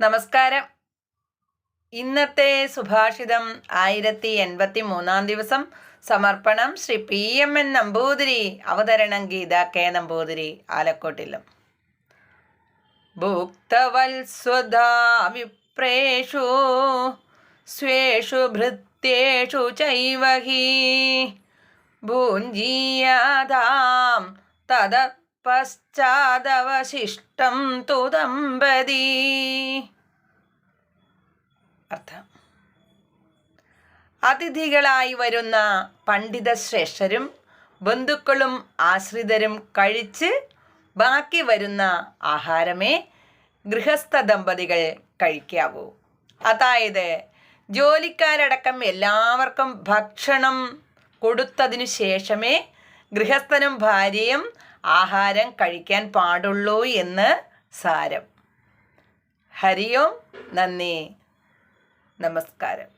നമസ്കാരം. ഇന്നത്തെ സുഭാഷിതം ആയിരത്തി എൺപത്തി മൂന്നാം ദിവസം. സമർപ്പണം Shri P M N Namboothiri അവതരണം ഗീത കെ നമ്പൂതിരി ആലക്കോട്ടിലും. ഭുക്തവത്സ്വധാ വിപ്രേഷു സ്വേഷു ഭൃത്യേഷു ചൈവഹി ഭുഞ്ജീയാതാം തദ പശ്ചാദവശിഷ്ടം തു ദമ്പതി അർത്ഥം. അതിഥികളായി വരുന്ന പണ്ഡിത ശ്രേഷ്ഠരും ബന്ധുക്കളും ആശ്രിതരും കഴിച്ച് ബാക്കി വരുന്ന ആഹാരമേ ഗൃഹസ്ഥ ദമ്പതികൾ കഴിക്കാവൂ. അതായത് ജോലിക്കാരടക്കം എല്ലാവർക്കും ഭക്ഷണം കൊടുത്തതിനു ശേഷമേ ഗൃഹസ്ഥനും ഭാര്യയും ആഹാരം കഴിക്കാൻ പാടുള്ളൂ എന്ന് സാരം. ഹരിയോം നന്ദി. നമസ്കാരം.